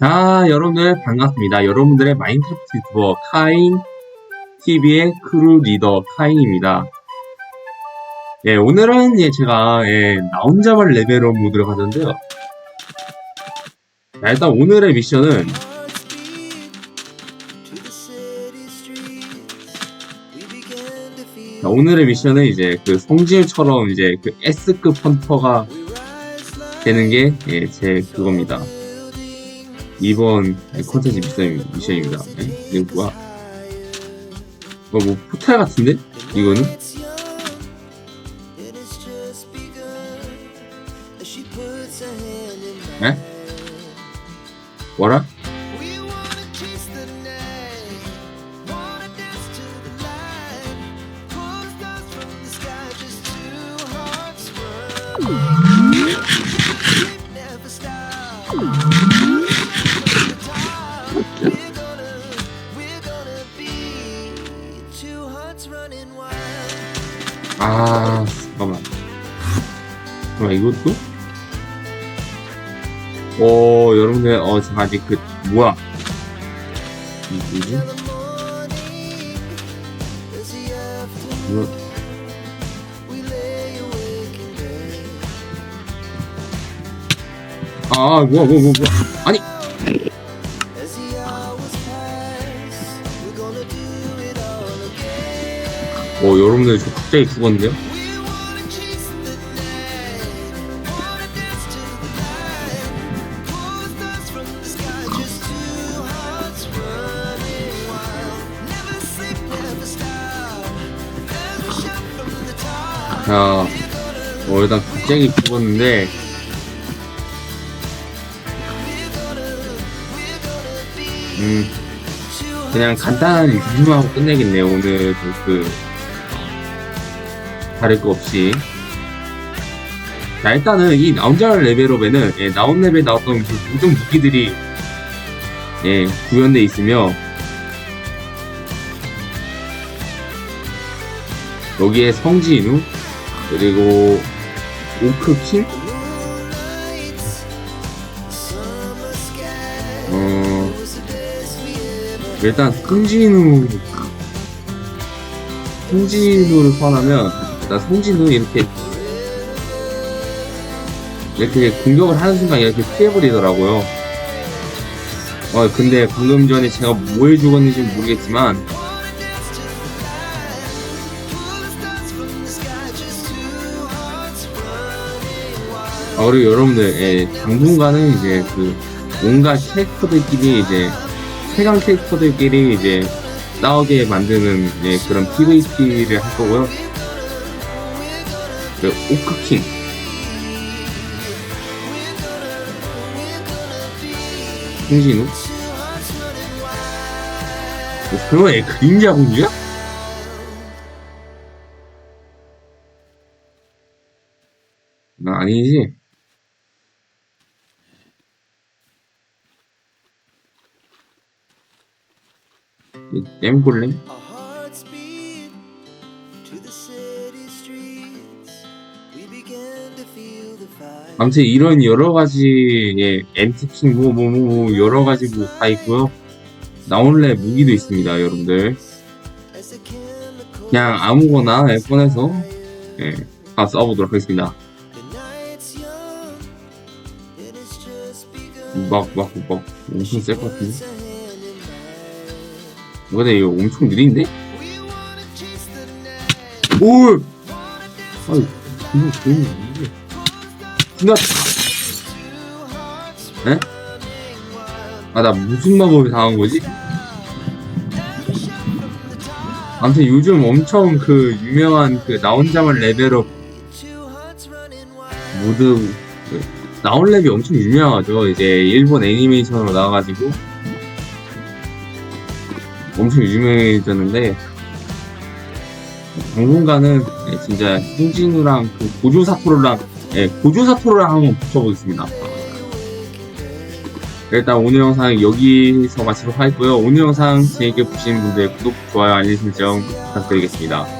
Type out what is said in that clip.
자, 여러분들 반갑습니다. 여러분들의 마인크래프트 유튜버 카인 TV의 크루 리더 카인입니다. 예, 오늘은 예, 제가 예, 나 혼자만 레벨업 모드를 가졌는데요. 자, 일단 오늘의 미션은 자, 오늘의 미션은 이제 그 성질처럼 이제 그 S급 헌터가 되는 게 예, 제 그겁니다. 이번 컨텐츠 미션, 미션입니다. 네? 이거 뭐야? 이거 뭐 포탈 같은데? 이거는? 네? 뭐라? 아, 잠깐만. 잠깐만, 이것도? 어, 여러분들, 어, 제가 아직 그, 뭐야. 이- 뭐지? 이거, 아, 뭐야, 뭐야, 뭐야. 아니! 어, 여러분들, 저 갑자기 죽었는데요? 자, 어, 일단 갑자기 죽었는데, 음, 그냥 간단한 리뷰하고 끝내겠네요, 오늘 그, 그, 다를 거 없이. 자, 일단은 이 나온자를 레벨업에는, 예, 나온 레벨 나왔던 그 모든 무기들이, 예, 구현돼 있으며, 여기에 성진우, 그리고 오크킹, 어, 일단 성진우, 성진우를 소환하면, 일단 성진우 이렇게, 이렇게 공격을 하는 순간 이렇게 피해버리더라고요. 어, 근데 방금 전에 제가 뭘 죽었는지 모르겠지만, 아, 그리고 여러분들, 예, 당분간은 이제 그, 온갖 캐릭터들끼리 이제, 최강 캐릭터들끼리 이제, 싸우게 만드는, 예, 그런 PVP를 할 거고요. 그, 오크킹. 홍진우? 뭐 설마 얘 그림자 공주야? 나 아니지. 이 땜골렘? 아무튼 이런 여러 가지 예, 엠티킹 뭐뭐 뭐 여러 가지 뭐 다 있고요. 나올래 무기도 있습니다, 여러분들. 그냥 아무거나 예, 꺼내서 예, 다 써보도록 하겠습니다. begun. 막막 막 엄청 셀 것 같은데. 근데 이거 엄청 느린데? 뭘? 아유, 이거 괜히 이게 나 에? 아, 나 무슨 마법이 당한 거지? 아무튼 요즘 엄청 그 유명한 그 나 혼자만 레벨업. 모드 그 나온 랩이 엄청 유명하죠. 이제 일본 애니메이션으로 나와가지고 엄청 유명해졌는데 당분간은 예, 진짜 홍진우랑 그 고조 사토르랑 예, 고조 사토르랑 한번 붙여보겠습니다. 일단 오늘 영상 여기서 마치도록 하겠고요. 오늘 영상 재밌게 보신 분들 구독, 좋아요, 알림 설정 부탁드리겠습니다.